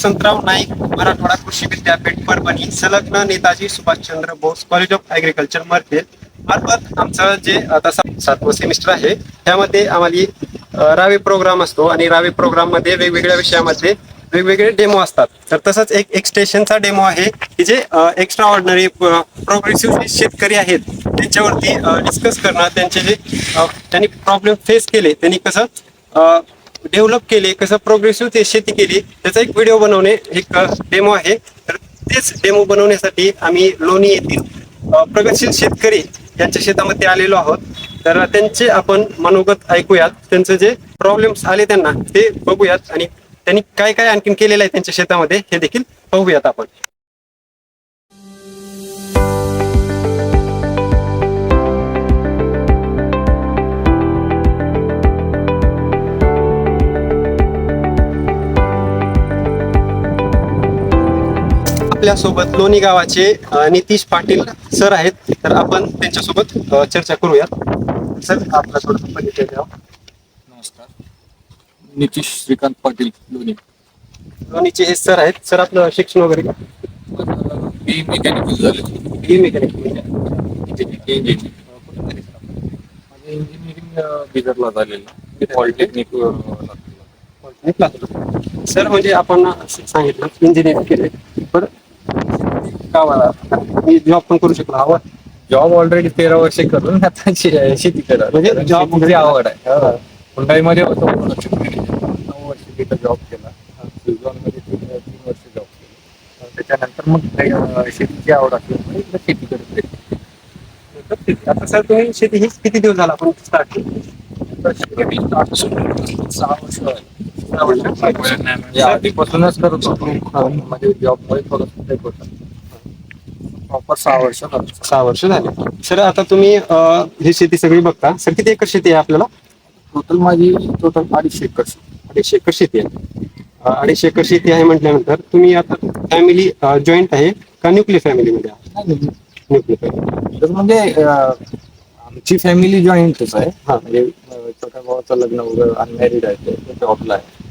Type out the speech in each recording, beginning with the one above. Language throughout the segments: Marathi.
वसंतराव नाईक मराठवाडा कृषी विद्यापीठ परभणी संलग्न नेताजी सुभाषचंद्र बोस कॉलेज ऑफ ॲग्रिकल्चरमध्ये. मार्फत आमचं जे आता सातवं सेमिस्टर आहे त्यामध्ये आम्हाला रावी रावे प्रोग्राम असतो आणि रावे प्रोग्राममध्ये वेगवेगळ्या विषयामध्ये वेगवेगळे डेमो असतात. तर तसंच एक एक्सटेशनचा डेमो आहे की जे एक्स्ट्रा ऑर्डनरी प्रोग्रेसिव्ह जे शेतकरी आहेत त्यांच्यावरती डिस्कस करणं त्यांचे जे त्यांनी प्रॉब्लेम फेस केले त्यांनी कसं डेव्हलप केले कसं प्रोग्रेसिव्ह ते शेती केली त्याचा एक व्हिडिओ बनवणे एक डेमो आहे. तर तेच डेमो बनवण्यासाठी आम्ही लोणी येथील प्रगतशील शेतकरी यांच्या शेतामध्ये आलेलो आहोत. तर त्यांचे आपण मनोगत ऐकूयात. त्यांचे जे प्रॉब्लेम्स आले त्यांना ते बघूयात आणि त्यांनी काय काय आणखीन केलेलं आहे त्यांच्या शेतामध्ये हे देखील पाहूयात आपण. आपल्यासोबत लोणी गावाचे अ, नितीश पाटील सर आहेत. तर आपण त्यांच्यासोबत अ, चर्चा करूयात. सर आपला थोडं परिचय द्या. नमस्कार. नितीश श्रीकांत पाटील लोणी. लोणीचे हे सर आहेत. सर आपलं शिक्षण वगैरे मी मेकॅनिकल झाले. बी इंजिनिअरिंग माझं इंजिनिअरिंग बिदरला झालेलं. पॉलिटेक्निक सर म्हणजे आपण सांगितलं इंजिनिअरिंग केले गावाला. मी जॉब पण करू शकलो. हवा जॉब ऑलरेडी तेरा वर्ष करून आता शे- शेती करा. म्हणजे job शेतीची आवड आहे. हुंडाईमध्ये होतो. production manager. नऊ वर्ष तिथं जॉब केला. मध्ये तीन तीन वर्ष जॉब केला. त्याच्यानंतर मग काही, अं, शेतीची आवड असल्यामुळे इकडं शेती करत. आता सर तुम्ही शेती ही किती दिवस झाला आपण स्टार्ट तर शेती start करून सहा वर्ष झाली. म्हणजे आधीपासूनच करत होतो. म्हणजे जॉबमुळे थोडं होतं. प्रॉपर सहा वर्ष झालं. सहा वर्ष झाले. सर आता तुम्ही अ, ही शेती सगळी बघता. सर किती एकर शेती आहे आपल्याला? टोटल माझी टोटल अडीचशे एकर शेती. अडीचशे एकर शेती आहे. अ, अडीचशे एकर शेती आहे म्हटल्यानंतर तुम्ही आता फॅमिली जॉईंट आहे का न्यूक्लियर फॅमिलीमध्ये आहे फॅमिली तर म्हणजे अं, आमची फॅमिली जॉईंटच आहे. हा. म्हणजे अं, छोट्या भावाचं लग्न वगैरे अनमॅरिड आहे. ते तो जॉबला आहे.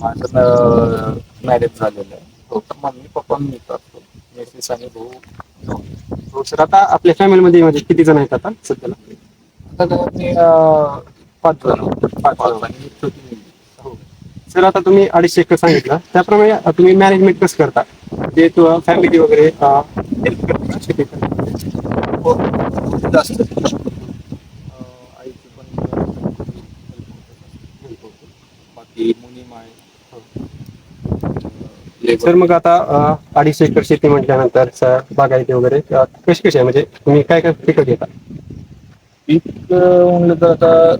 माझं मॅरेज झालेलं आहे. फक्त मम्मी पप्पा मी करतो. आणि भाऊ हो सर आता आपल्या फॅमिलीमध्ये म्हणजे किती जण आहेत आता सध्याला? आता मी पाच जण. पाच जण. सर आता तुम्ही अडीचशे एकर सांगितलं. त्याप्रमाणे तुम्ही मॅनेजमेंट कसं करता? जे तू फॅमिली वगैरे हेल्प करता शेती हो, जास्त अं, आईची पण बाकी मुनीम आहे सर मग आता अ, अडीचशे एकर शेती म्हटल्यानंतर बागायती वगैरे कशी कशी आहे? म्हणजे तुम्ही काय काय पिकं घेता? पीक म्हणलं तर आता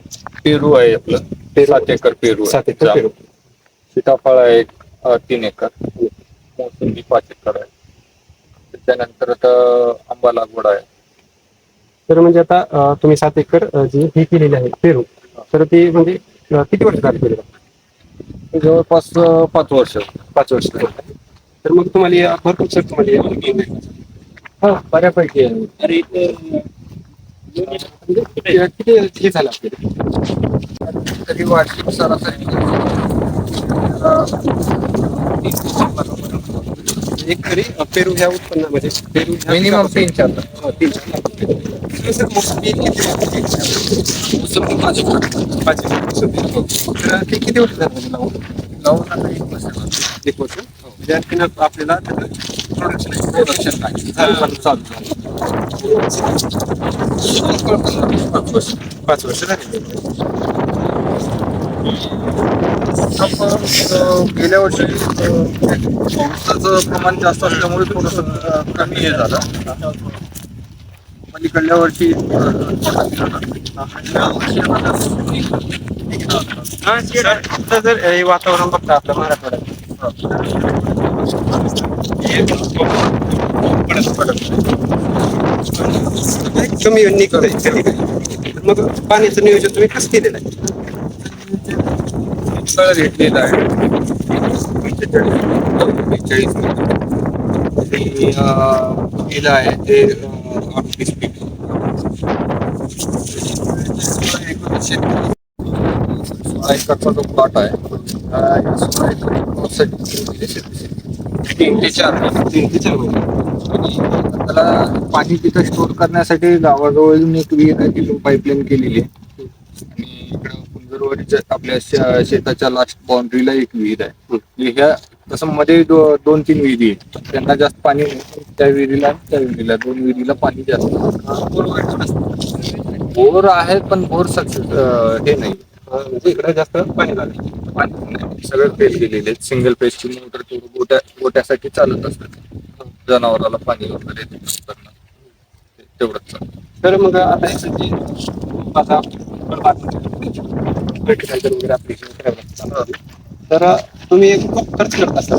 पेरू आहे आपलं. सात एकर पेरू. सात एकर पेरू. सीताफळ आहे तीन एकर. मोसंबी पाच एकर आहे. त्याच्यानंतर आता आंबा लागवड आहे. तर म्हणजे आता तुम्ही सात एकर जी ही केलेली आहे पेरू. तर ती म्हणजे किती वर्ष झाली केलेलं जवळपास अं, पाच वर्ष पाच वर्ष झाली. तर मग तुम्हाला या- भरपूर सर तुम्हाला या- हा बऱ्यापैकी आहे. अरे इथं, म्हणजे किती किती हे झालं आपल्याला तरी वार्षिक सरासरी एक तरी पेरू ह्या उत्पन्नामध्ये पेरू ह्या मिनिमम पिकापासून- तीन चार. हो, तीन चार लाख रुपये. सर मोसंबी किती मोसंबी पाच एकर पाच तर ते किती वर्ष झालं लावून? लावून आता एक वर्ष झालं. एक वर्ष म्हणजे आणखीन आपल्याला प्रोडक्शन प्रोडक्शन नाही चालू चालू पाच वर्ष पाच वर्ष झाले गेल्या वर्षी पावसाचं प्रमाण जास्त असल्यामुळे थोडंसं कमी हे झालं पलीकडल्या वर्षी हा जर हे वातावरण बघता आपलं मराठवाड्यात. कमी निघत मग पाण्याचं नियोजन तुम्ही कसं केलेलं आहे? घेतलेला आहे. आहे ते अं, अडतीस पीक एकोणीसशे सोळा एकरचा जो प्लॉट आहे तीन ते चार तीन ते चार त्याला पाणी तिथं स्टोर करण्यासाठी गावाजवळून एक विहीर आहे तिथून पाईपलाईन केलेली आहे आणि इकडं कुंजरवाडीच्या आपल्या शे- शेताच्या लास्ट बाउंड्रीला एक विहीर आहे ह्या तसं मध्ये दो- दोन तीन विहिरी आहेत. त्यांना जास्त पाणी नाही. त्या विहिरीला आणि त्या विहिरीला. दोन विहिरीला पाणी जास्त बोर आहे पण बोर सक्सेस हे नाही. म्हणजे इकडे जास्त पाणी लागेल पाणी नाही. सगळं पेज गेलेले आहेत. सिंगल पेजची मोटर गोट्या गोट्यासाठी चालत असतात जनावराला पाणी वगैरे ते ते- तेवढंच चालतं. तर मग आता याचं जे आता वगैरे आपली करावं लागतं. तर तुम्ही खूप खर्च करत असाल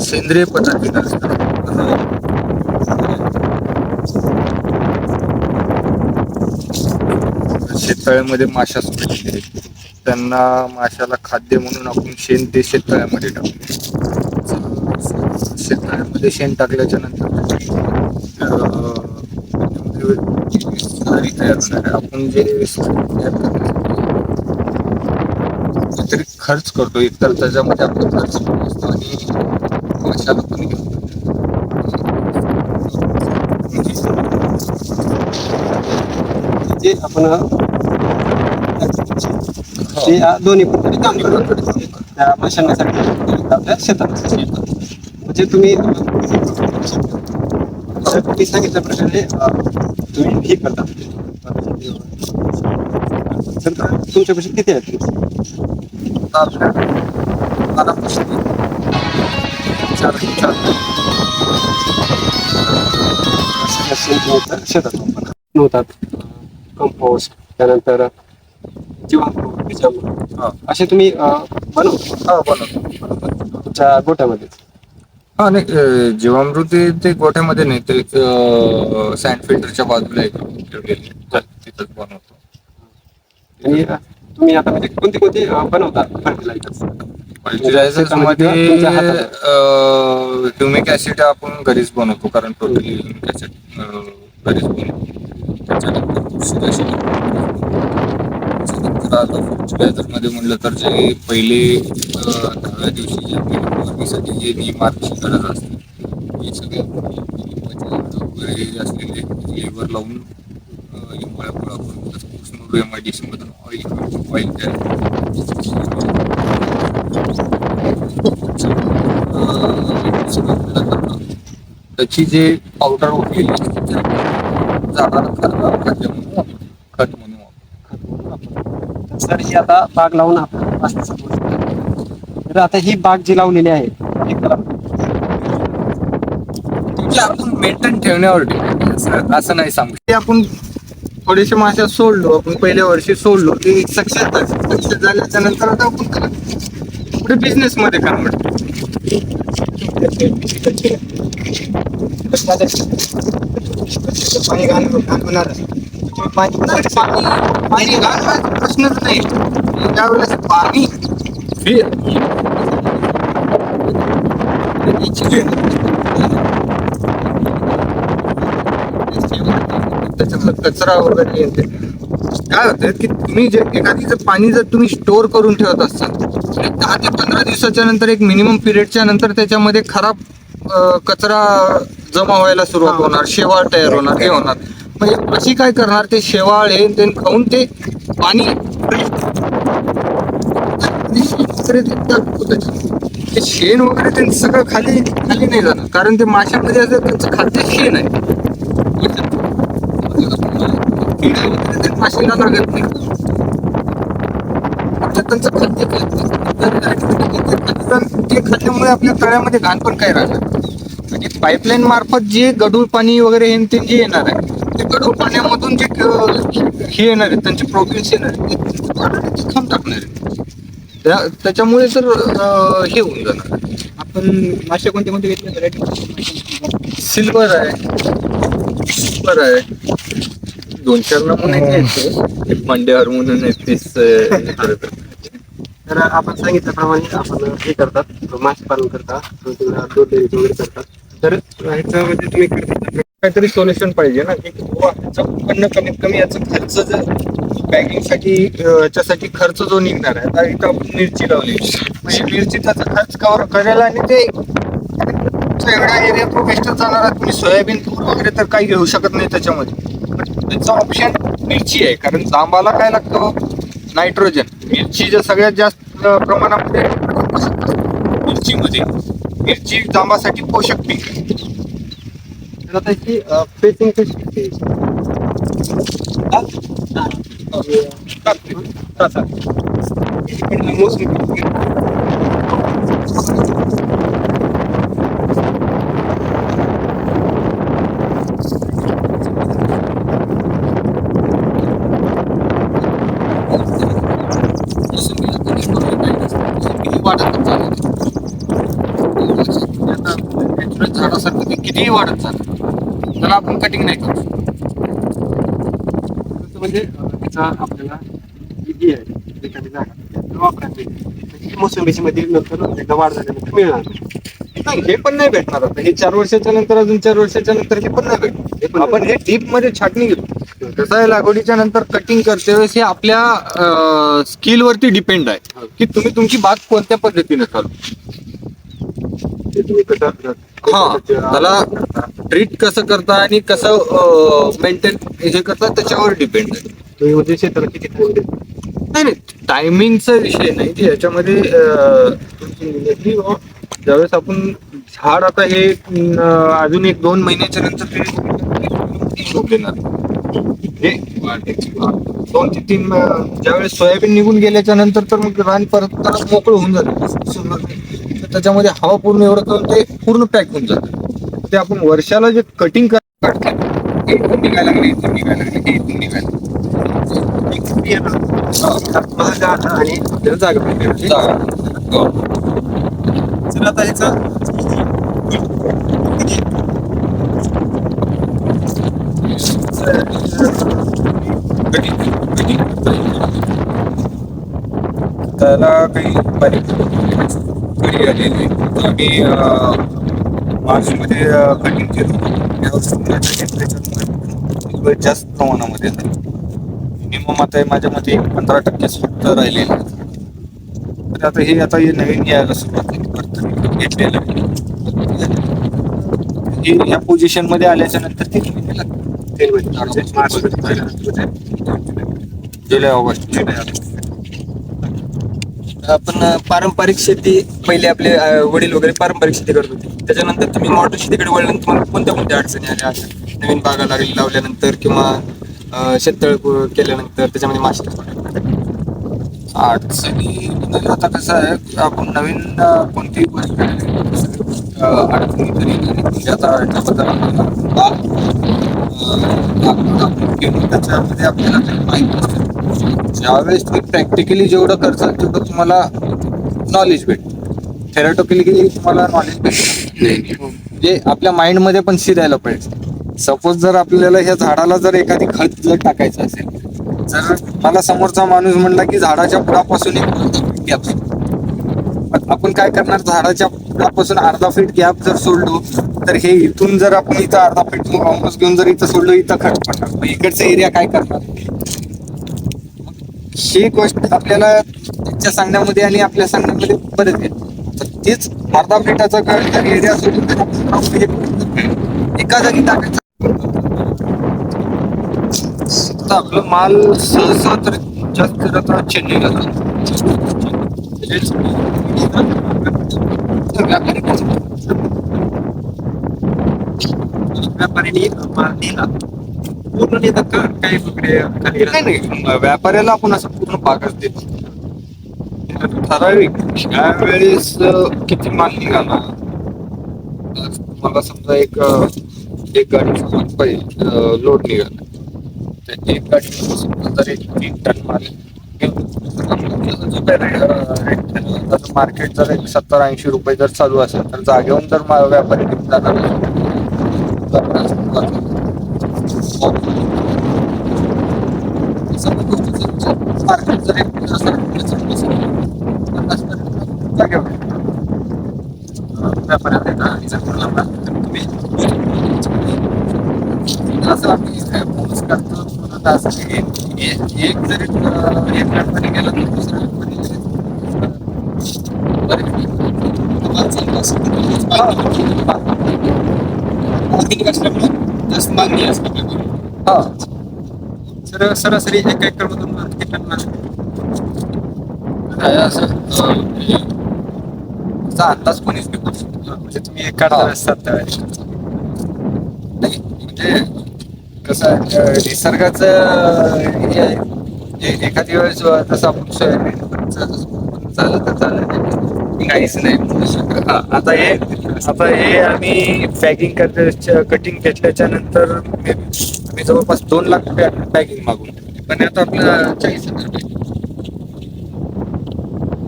सेंद्रिय पद्धतीनं शेततळ्यामध्ये माशा सोडलेले त्यांना माशाला खाद्य म्हणून आपण शेण ते शेततळ्यामध्ये टाकतो शेततळ्यामध्ये शेण टाकल्याच्या नंतर अं, तयार होणार आपण जे slurry काहीतरी खर्च करतो एकतर त्याच्यामध्ये आपला खर्च असतो आणि माशाला पण घेऊन म्हणजे जे आपण ते या दोन्ही प्रकारे काम करतो त्या माशांसाठी आपल्या शेतात म्हणजे तुम्ही तर तुम्ही सांगितल्या प्रकारे अं, तुम्ही हे करता. तर तुमच्यापाशी किती आहेत? शेतात. नव्हतात. कंपोस्ट त्यानंतर जीवामृत बीजामृत असे तुम्ही बनवता? हा बनवतो. तुमच्या गोट्यामध्ये हा नाही जीवामृत ते गोठ्यामध्ये नाही ते सँड फिल्टरच्या बाजूला एक आहे. तिथंच बनवतो आणि अं, तुम्ही आता म्हणजे कोणते कोणते अं, बनवता मध्ये. ह्युमिक ऍसिड आपण घरीच बनवतो कारण टोटली ह्युमिक ऍसिड घरीच बनवतो त्याच्यानंतर आता फर्टिलायझर मध्ये म्हणलं तर जे पहिले दहाव्या दिवशी जे आपल्याला फवारणीसाठी जे नियमार्ची गरज असते हे सगळे वगैरे असलेले लेबर लावून अं, लिंबाळ्या गोळा करून त्याचं एम आय डी सी मधून ऑइल ऑइल तयार त्याची जे पावडर वगैरे असते ते झाडाला खत खाद्य म्हणून वापरतो. खत म्हणून वापरतो. सर ही आता बाग लावून आपण. तर आता ही बाग जी लावलेली आहे आपण मेंटेन ठेवण्यावर. असं- नाही सांगू ते आपण थोडेसे माश्या सोडलो आपण पहिल्या वर्षी सोडलो ते सक्सेस सक्सेस झाल्याच्यानंतर आता आपण. पुढे बिझनेस मध्ये कन्वर्ट पाणी तुम्ही पाणी पाणी प्रश्नच नाही त्यावेळेस पाणी कचरा वगैरे येते काय होतं की तुम्ही जे एखादी जर पाणी जर तुम्ही स्टोअर करून ठेवत असाल दहा ते पंधरा दिवसाच्या नंतर एक मिनिमम पिरियडच्या नंतर त्याच्यामध्ये खराब कचरा जमा व्हायला सुरुवात होणार शेवाळ तयार होणार हे होणार. म्हणजे अशी काय करणार ते शेवाळ हे ते खाऊन ते पाणी शेण वगैरे ते शेण वगैरे त्यांचं सगळं खाली खाली नाही जाणार. कारण ते माशामध्ये असं त्यांचं खाद्य शेण आहे. माशांना ते लागत नाही. त्यांचं खाद्य ते खाल्ल्यामुळे आपल्या तळ्यामध्ये घाण पण काय राहणार? म्हणजे पाईपलाईन मार्फत जे गढूळ पाणी वगैरे हे ते जे येणार आहे ते गढूळ पाण्यामधून जे हे येणार आहे त्यांचे प्रोटीन्स येणार आहेत ते टाकणार आहे त्या- त्याच्यामुळे तर हे होऊन जाणार. आपण मासे कोणते कोणते घेतले व्हरायटी सिल्वर आहे. सिल्वर आहे. दोन चार नमुने घ्यायचे. एक मंडेहर म्हणून आहे तीस अं, हे करत आहे. तर आपण सांगितल्याप्रमाणे आपण हे करतात मासे पालन करता दूध वगैरे करतात. तर ह्याच्यामध्ये तुम्ही करता काहीतरी सोल्युशन पाहिजे ना की उत्पन्न कमीत कमी याचा खर्च जर पॅकिंगसाठी याच्यासाठी खर्च जो निघणार आहे आता इथं आपण मिरची लावली. म्हणजे मिरची त्याचा खर्च कव्हर करेल आणि ते तुमचा एवढा एरिया तो वेस्टच जाणार आहे तुम्ही सोयाबीन तूर वगैरे तर काही घेऊ शकत नाही त्याच्यामध्ये. त्याचा ऑप्शन मिरची आहे कारण जांबाला काय लागतं नायट्रोजन मिरची जर सगळ्यात जास्त प्रमाणामध्ये मिरचीमध्ये. मिरची जांबासाठी पोषक पीक तर आता ही फेसिंग कशी झाडासारखं ते कितीही वाढत चालतं त्याला आपण कटिंग नाही करू म्हणजे त्याचा आपल्याला जी आहे. एखादी जागा. ही मोसंबीची मध्ये नंतर एकदा वाढ झाल्यानंतर मिळणार नाही. हे पण नाही भेटणार आता. हे चार वर्षाच्या नंतर अजून चार वर्षाच्या नंतर हे पण नाही हे भेटणार पण आपण हे डीपमध्ये छाटणी घेतो कसं आहे लागवडीच्या नंतर कटिंग करते वेळेस हे आपल्या स्किल वरती डिपेंड आहे. की तुम्ही तुमची बाग कोणत्या पद्धतीने चालू ते तुम्ही कसं हा त्याला ट्रीट कसं करता आणि कसं मेंटेन हे करता त्याच्यावर डिपेंड आहे. तुम्ही म्हणजे किती देता? नाही नाही टायमिंगचा विषय नाही की याच्यामध्ये अं, तुमची नियती व ज्यावेळेस आपण झाड आता हे अं, अजून एक दोन महिन्याच्या नंतर ते देणार हे दोन ते तीन अं, ज्यावेळेस सोयाबीन निघून गेल्याच्यानंतर तर मग रान परत त्याला मोकळं होऊन जातं. सुरुवात त्याच्यामध्ये हवा पूर्ण एवढं करून ते पूर्ण पॅक होऊन जातं ते आपण वर्षाला जे कटिंग काढतो हे इथून निघायला लागले इथून निघायला लागले हे इथून निघायला आणि आपल्याला जागा भेटते. आता ह्याचं त्याला काही बारीक घरी आलेली आम्ही मार्चमध्ये कटिंग केलं यावर्षी उन्हाच्या टेम्परेचरमुळे जास्त प्रमाणामध्ये झालं मिनिमम आता माझ्या मते पंधरा टक्के फक्त राहिलेले. तर आता हे आता हे नवीन यायला सुरुवात झाली घेतलेलं आहे. हे या पोझिशनमध्ये आल्याच्यानंतर ते निघायला लागतं. तेलमध्ये म्हणजे मार्चमध्ये पहिल्यांदा जुलै ऑगस्ट जुलै ऑगस्ट आपण पारंपरिक शेती पहिले आपले वडील वगैरे पारंपरिक शेती करत होते. त्याच्यानंतर तुम्ही मॉडर्न शेतीकडे वळल्यानंतर तुम्हाला कोणत्या कोणत्या अडचणी आल्या? अशा नवीन बागा लागली लावल्यानंतर किंवा शेततळ केल्यानंतर त्याच्यामध्ये मासे अडचणी म्हणजे आता कसं आहे आपण नवीन कोणती कोणतीही गोष्ट अडचणी तरी म्हणजे आता त्याच्यामध्ये आपल्याला माहिती ज्यावेळेस तुम्ही प्रॅक्टिकली जेवढं करसाल तेवढं तुम्हाला नॉलेज भेटतं. थेरॅटिकली तुम्हाला नॉलेज भेटतं. म्हणजे आपल्या माइंडमध्ये पण शिरायला पाहिजे. सपोज जर आपल्याला ह्या झाडाला जर एखादी खत जर टाकायचं असेल जर मला समोरचा माणूस म्हणला की झाडाच्या बुडापासून एक गॅप आपण काय करणार? झाडाच्या बुडापासून अर्धा फीट गॅप जर सोडलो तर हे इथून जर आपण इथं अर्धा फीट घेऊन जर इथं सोडलो इथं खत पडणार. इकडचा एरिया काय करणार? ही गोष्ट आपल्याला त्यांच्या सांगण्यामध्ये आणि आपल्या सांगण्यामध्ये बरेच आहे तर तीच अर्धा फीटाचा एरिया सोडून एका जागी टाकायचा. आपलं माल सहसा तर जास्त जाता चेन्नईला जातो व्यापारी व्यापारी माल दिला. पूर्ण देतात का? काही खाली नाही. नाही व्यापाऱ्याला आपण असं पूर्ण पाकच देतो ठराविक त्यावेळेस किती माल निघाला? आज मला समजा एक एक गाडी समज पाहिजे लोड निघाला. तर एक गाडी समजा जर एक तीन टन माल मार्केट जर एक सत्तर ऐंशी रुपये जर चालू असेल तर जागेहून जर व्यापारी घेऊन जाणार तर मार्केट जर एक असं पन्नास जागेवर व्यापाऱ्याला देता आणि जर कोणाला तुम्ही असं आम्ही बोनस करतो परत असं ए- एक जरी एक कंपनी गेला तर दुसऱ्या कंपनी बरेच मागणी. असते. हा. सर सरासरी एका एकर मधून किती टन माल? काय असं? म्हणजे त्याचा अंदाज कोणीच म्हणजे तुम्ही एक काढता असतात नाही म्हणजे कसं आहे निसर्गाचं हे आहे. ए- एखादी वेळेस जसं आपण झालं तर नाही. काहीच नाही आता हे आता हे आम्ही पॅकिंग करते कटिंग घेतल्याच्या नंतर आम्ही जवळपास दोन लाख पॅकिंग मागून. पण आता आपलं चाळीस हजार रुपये.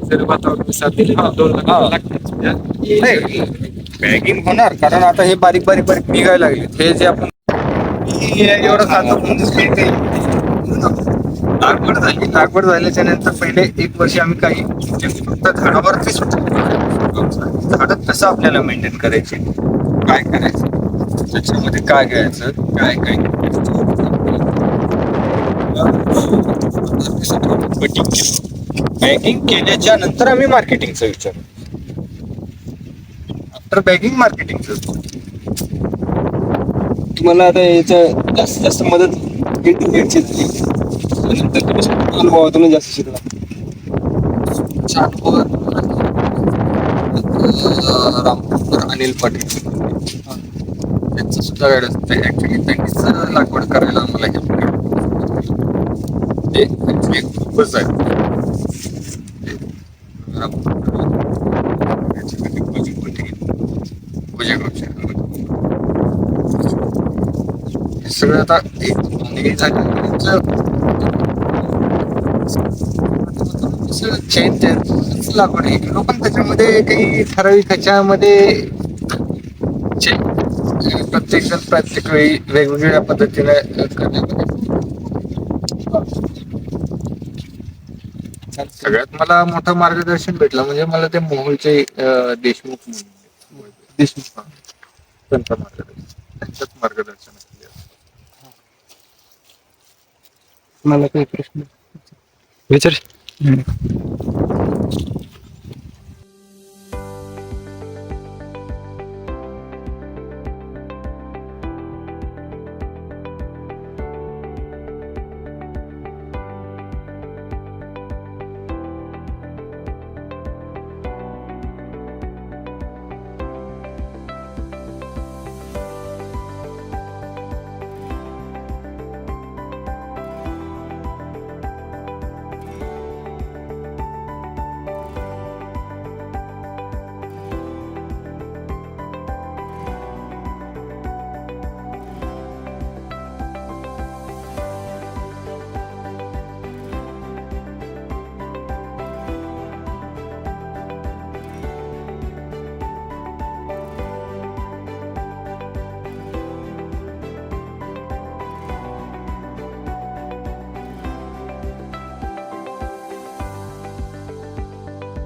जर वातावरण साथ दिले तर दोन लाख हा. होणार कारण आता हे बारीक बारीक बारीक निघायला लागले. हे जे आपण एवढं खातो लागवड झाली. लागवड झाल्याच्यानंतर पहिले एक वर्ष आम्ही काही म्हणजे फक्त झाडावरती सुटतो झाड कसं आपल्याला मेंटेन करायचे? काय करायचं? त्याच्यामध्ये काय घ्यायचं? काय काय? कटिंग केलं केल्याच्यानंतर आम्ही मार्केटिंगचा विचार. आफ्टर पॅकिंग मार्केटिंगचं. तुम्हाला आता याचा जास्तीत जास्त मदत नंतर तुम्ही अनुभवातून जास्त शिकला. रामपूर अनिल पाटील. त्यांचं सुद्धा गायडन्स ऍक्च्युली त्यांनीच लागवड करायला आम्हाला हे ते ऍक्च्युली खूपच आहे. हे सगळं आता एक आणि झाल्यानंतर चेंज लागवड आहे. केलो त्याच्यामध्ये काही ठराविक ह्याच्यामध्ये प्रत्येक जण प्रत्येक वेळी वेगवेगळ्या पद्धतीने करण्यामध्ये सगळ्यात मला मोठं मार्गदर्शन भेटलं म्हणजे मला ते मोहोळचे अं, देशमुख देशमुख. त्यांचं मार्गदर्शन त्यांचंच मार्गदर्शन मला काही प्रश्न विचार